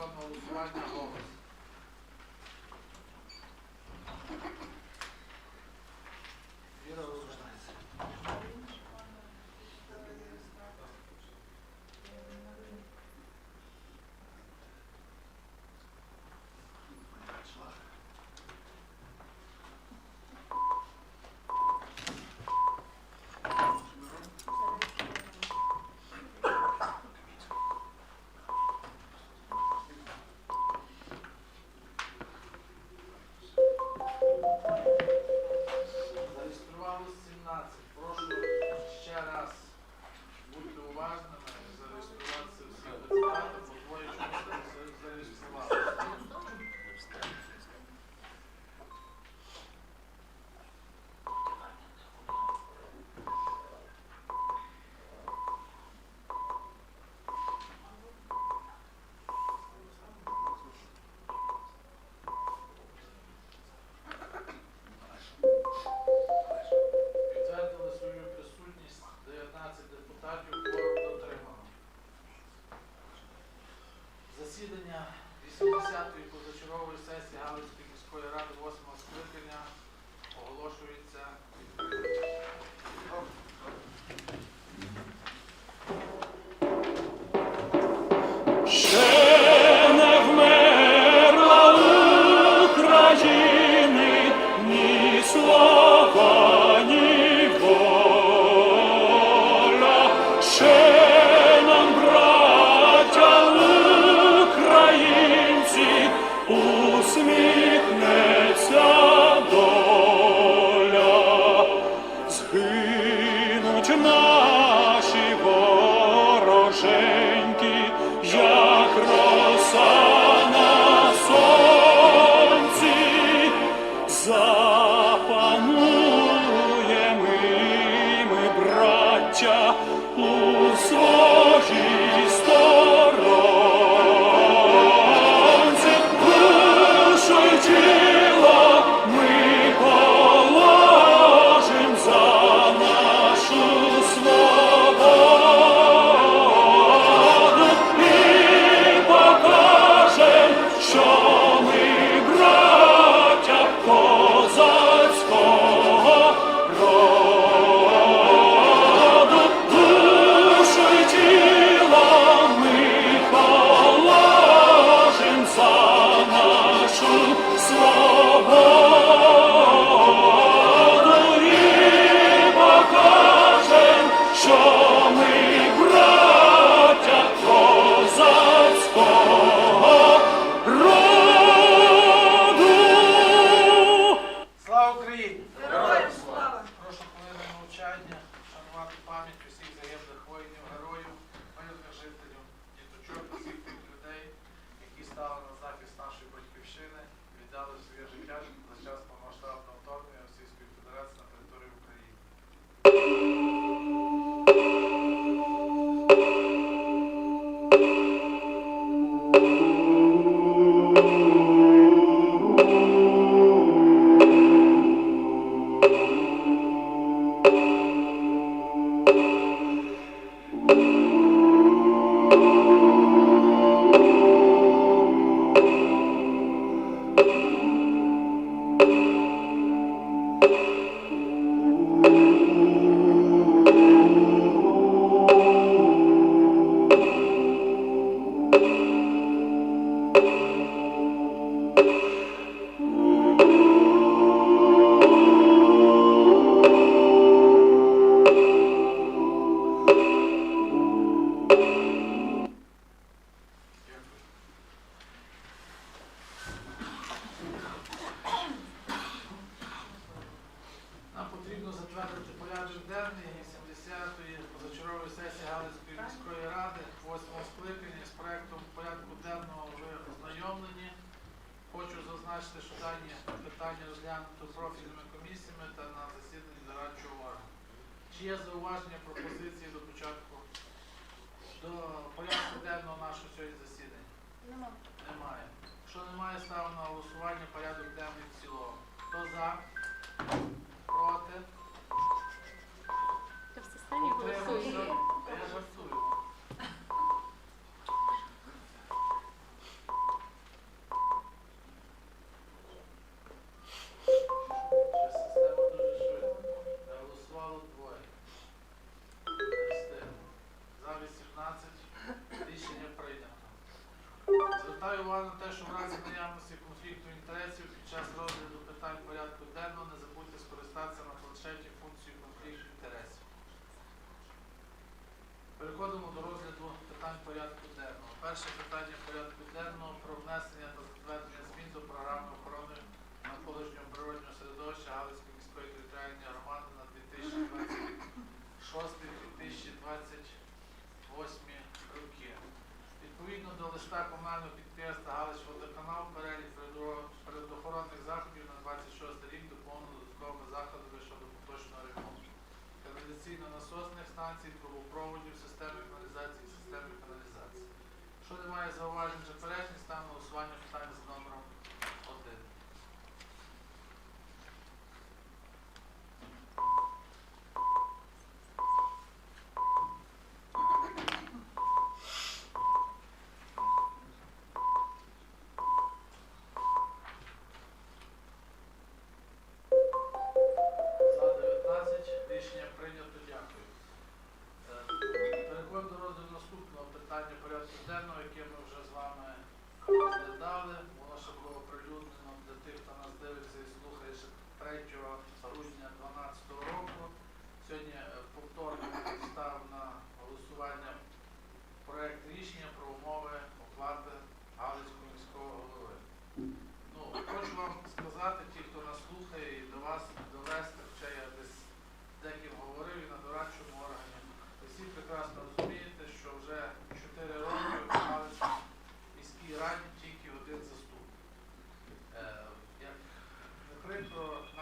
електронного голосування голос. 12. Прошу ще раз. позачергової сесії Галицької міської ради 8 скликання оголошується. зазначити, що дані питання розглянуто профільними комісіями та на засіданні дорадчого органу. Чи є зауваження пропозиції до початку до порядку денного нашого сьогодні засідання? Нема. Немає. Якщо немає, ставимо на голосування порядок денний в цілому. Хто за? Проти? Та в системі голосує. Звертаю на те, що в разі наявності конфлікту інтересів під час розгляду питань порядку денного не забудьте скористатися на планшеті функцією конфлікту інтересів. Переходимо до розгляду питань порядку денного. Перше питання порядку денного про внесення та затвердження змін до програми охорони навколишнього природнього середовища Галицької міської територіальної громади на 2026-2028 роки. Відповідно до листа комунального підприємства Вие ставали, защото канал Перелив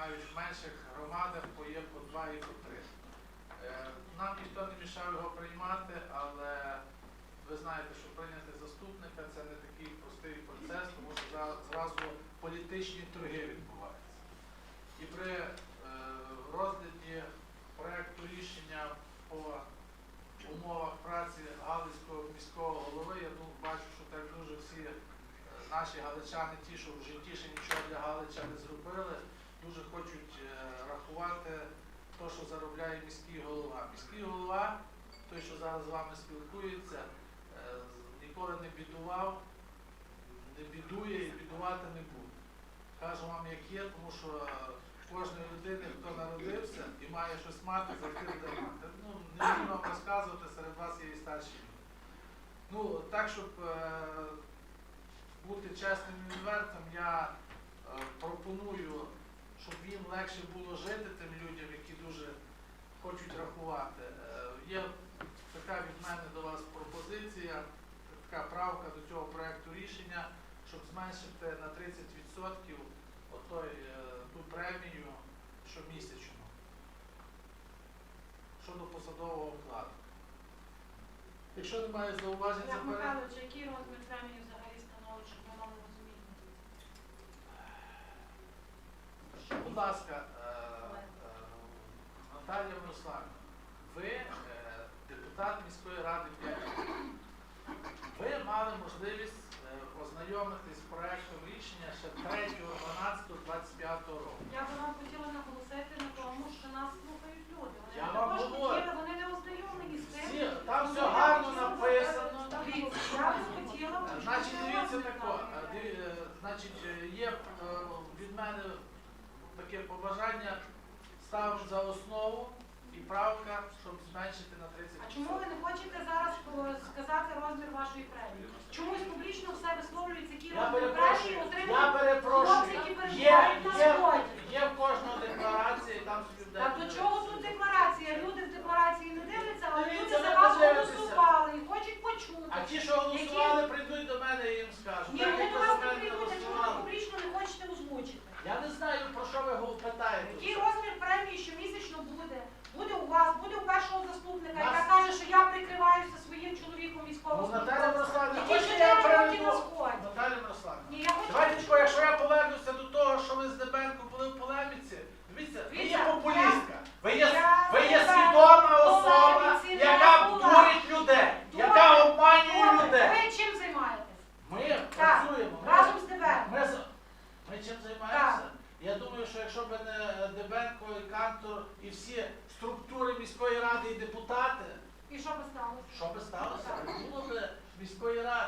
навіть в менших громадах по є по два і по три. Е, Нам ніхто не мішав його приймати, але ви знаєте, що прийняти заступника це не такий простий процес, тому що зра- зразу політичні торги відбуваються. І при е, розгляді проекту рішення по умовах праці Галицького міського голови, я ну, бачу, що так дуже всі е, наші галичани, ті, що в житті ще нічого для Галича не зробили, дуже хочуть е, рахувати те, що заробляє міський голова. Міський голова, той, що зараз з вами спілкується, е, ніколи не бідував, не бідує і бідувати не буде. Кажу вам, як є, тому що кожної людини, хто народився і має щось мати, буде мати. Ну, не буду вам розказувати, серед вас є і старші люди. Ну, так, щоб е, бути чесним і відвертим, я пропоную, щоб їм легше було жити тим людям, які дуже хочуть рахувати. Е, Є така від мене до вас пропозиція, така правка до цього проекту рішення, щоб зменшити на 30% отой, е, ту премію щомісячну щодо посадового окладу. Якщо немає зауважень, заперечень, Михайлович, який розмір премії взагалі становить, щоб ми мали розуміти? Будь ласка, е, е, Наталія Мирославівна, ви е, депутат міської ради 5 років. Ви мали можливість ознайомитись з проектом рішення ще 3.12.25 року. Я би вам хотіла наголосити на тому, що нас слухають люди. Вони Я вам також говорю. хотіли, вони не ознайомлені з тим. Там все гарно написано. Я би хотіла Значить, дивіться тако, значить, є від мене таке побажання, ставимо за основу і правка, щоб зменшити на 30%. А чому ви не хочете зараз сказати розмір вашої премії? Чомусь публічно все висловлюється, який Я розмір премії перепрошую, я отримують хлопці, які Є, перебувають на є, сході. є в кожного декларації, там собі А до чого тут декларація? Люди в декларації не дивляться, але люди Дивіться, за ви вас подивитеся. голосували і хочуть почути. А ті, що голосували, прийдуть до мене і їм скажуть. Ні, Так, як до ви вас за не мене прийдуть, якщо ви голосували. публічно не хочете озвучити. Я не знаю, про що ви питаєте. Який розмір премії щомісячно буде? Буде у вас, буде у першого заступника, яка Нас- каже, що я прикриваюся своїм чоловіком Ну, військовим Наталя Мирославівна, Які хочете чотири я роки приведу? на сході? Наталя Мирославівна. Ні, я хочу. Давайте, чекай, якщо я повернуся до того, що ви з Дебенко були в полеміці, дивіться, ви є Дивіться, популістка, ви є, я ви є з свідома Дебенко в особа, полеміці не яка була. дурить людей, яка обманює Добре, людей. Ви чим займаєтесь? Ми Так, працюємо. ми- разом з ДБР. Ми, з- ми чим займаємося? Я думаю, що якщо б не Дебенко і Кантор і всі структури міської ради і депутати, І що би сталося? що би сталося? Не було б міської ради.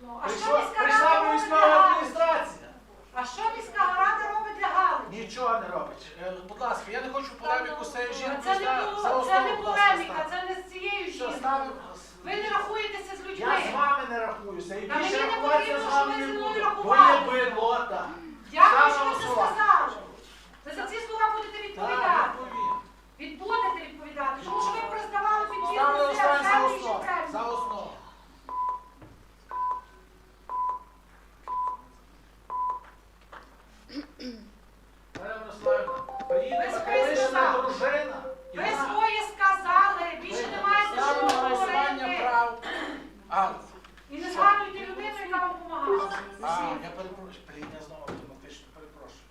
Ну, а що Прийшла, міська прийшла рада робить військова для Галичі? адміністрація. А що міська рада робить для Галичі? Нічого не робить. Е, Будь ласка, я не хочу полеміку з цією жінкою. Це не, за- було- це не будь ласка, полеміка, ставте. це не з цією Що, жінкою. Ви не рахуєтеся з Я з вами не рахуюся. І Та більше мені не рахуватися потрібно, з вами щоб ви не зі мною буду. рахувалися. Бо є бидлота. Дякую, що ви це голосувати. сказали. Ви за ці слова будете Так, відповідати. відповім. Від відповідати, тому що ви признавали під Ставлю останнє за землі і За. А, І не згадуйте людину, яка вам допомагала. а, я перепрошую, блін, я знову автоматично перепрошую.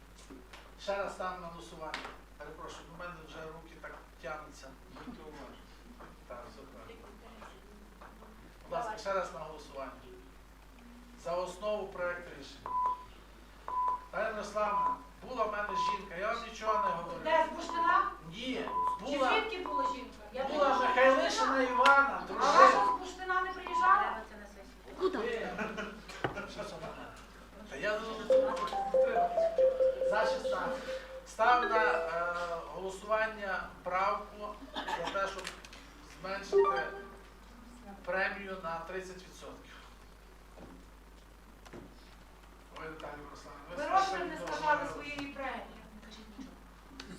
Ще раз ставлю на голосування. Перепрошую, у мене вже руки так тягнуться. Будьте уважні. Так, супер. Будь ласка, ще раз на голосування. За основу проекту рішення. Пані Мирославна, була в мене жінка, я вам нічого не говорю. Де з Буштина? Ні, Чи була, звідки була жінка? Я була Михайлишина Івана, А дружина. Буштина не приїжджала? Що це вона? Та я За 16. Став на е, голосування правку за те, щоб зменшити премію на 30%. Ой, Наталія Русланівна, ви страшно не сказали своєї премії.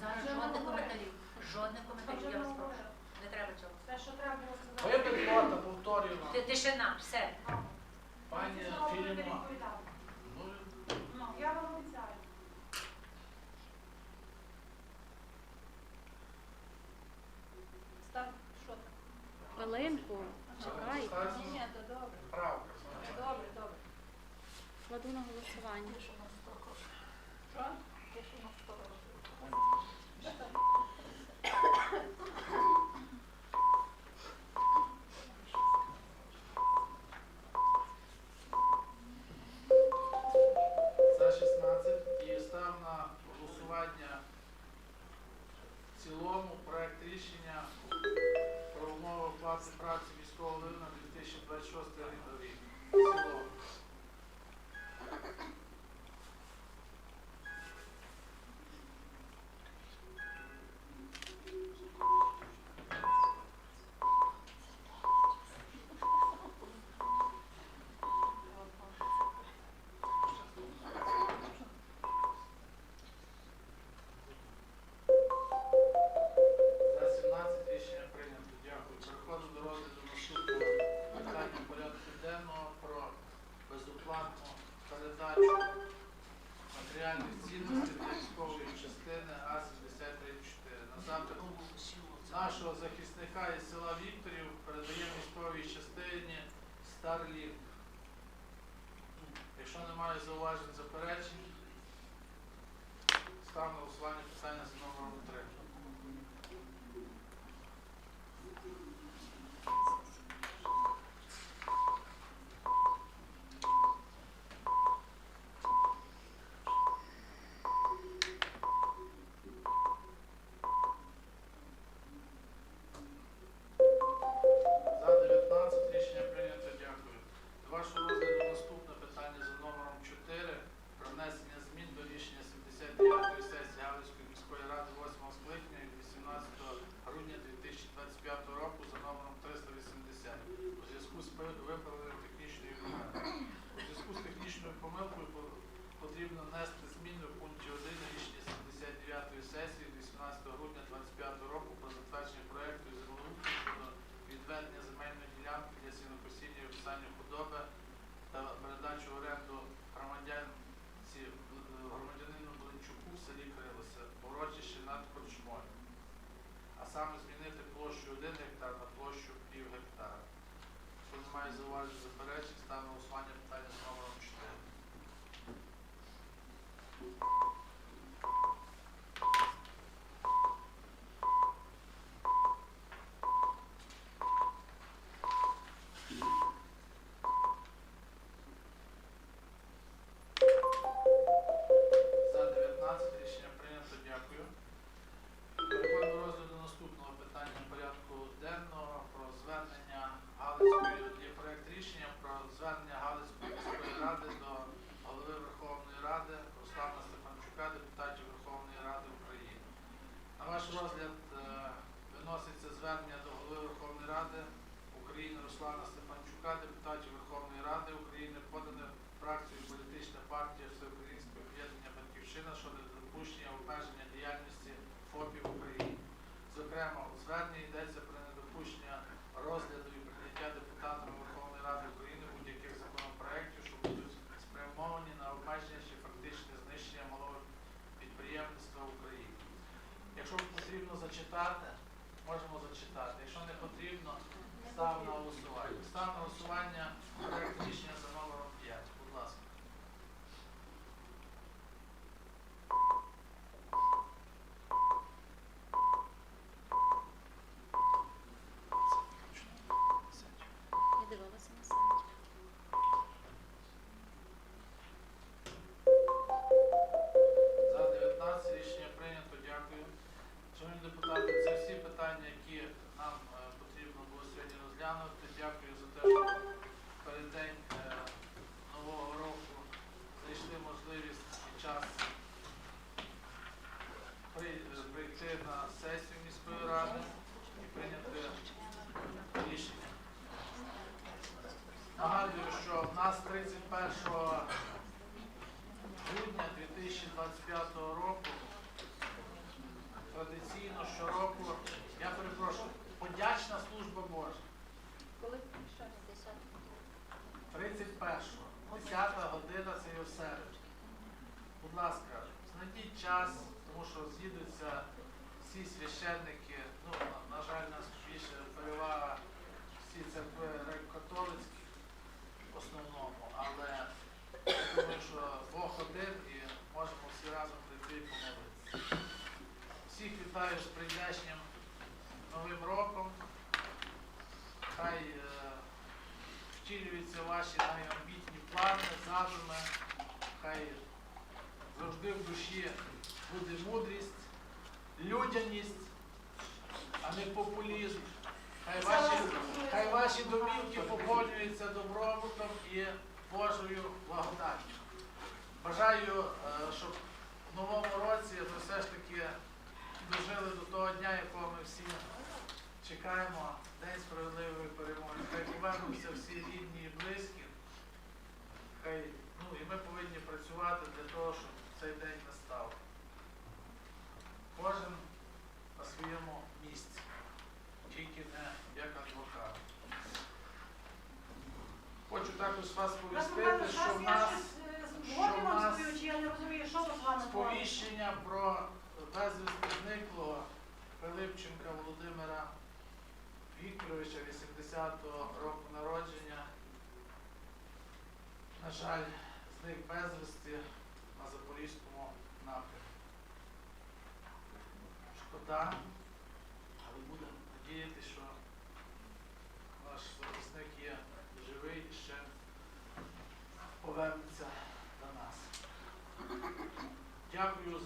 Зараз жодних коментарів. Жодних коментарів, я вас прошу. Треба цього. Те, що треба було сказати. Вибір квота, повторюю вам. Ти- Тишина, все. Пані Ви знову відповідати. Ну, Ну, я вам обіцяю. Хвилинку, чекайте. Ні, то добре. Правка. значить. Добре, добре. Кладу на голосування. За зауважень заперечень, ставимо на голосування питання за номером 3. 31 грудня 2025 року традиційно щороку, я перепрошую, подячна служба Божа. Коли 31-го, 10 година це є в середу. Будь ласка, знайдіть час, тому що з'їдуться всі священники, ну, на, жаль, нас більше перевага всі церкви греко-католицькі в основному, але думаю, що Бог один і можемо всі разом прийти і помолитися. Всіх вітаю з прийдешнім Новим роком. Хай е, втілюються ваші найамбітні плани, задуми. Хай завжди в душі буде мудрість, людяність, а не популізм. Хай ваші, хай ваші домівки поповнюються добробутом і Божою благодаттю. Бажаю, е, щоб в новому році ми все ж таки дожили до того дня, якого ми всі чекаємо, День справедливої перемоги. Хай повернуться всі рідні і близькі. Хай, ну, і ми повинні працювати для того, щоб цей день настав. Кожен на своєму місці, тільки не як адвокат. Хочу також вас повістити, що в нас що в нас сповіщення про безвісти зниклого Пилипченка Володимира Вікторовича 80-го року народження. На жаль, зник безвісти на Запорізькому напрямку. Шкода, але будемо надіятися, що наш захисник є живий і ще повернеться до нас. Дякую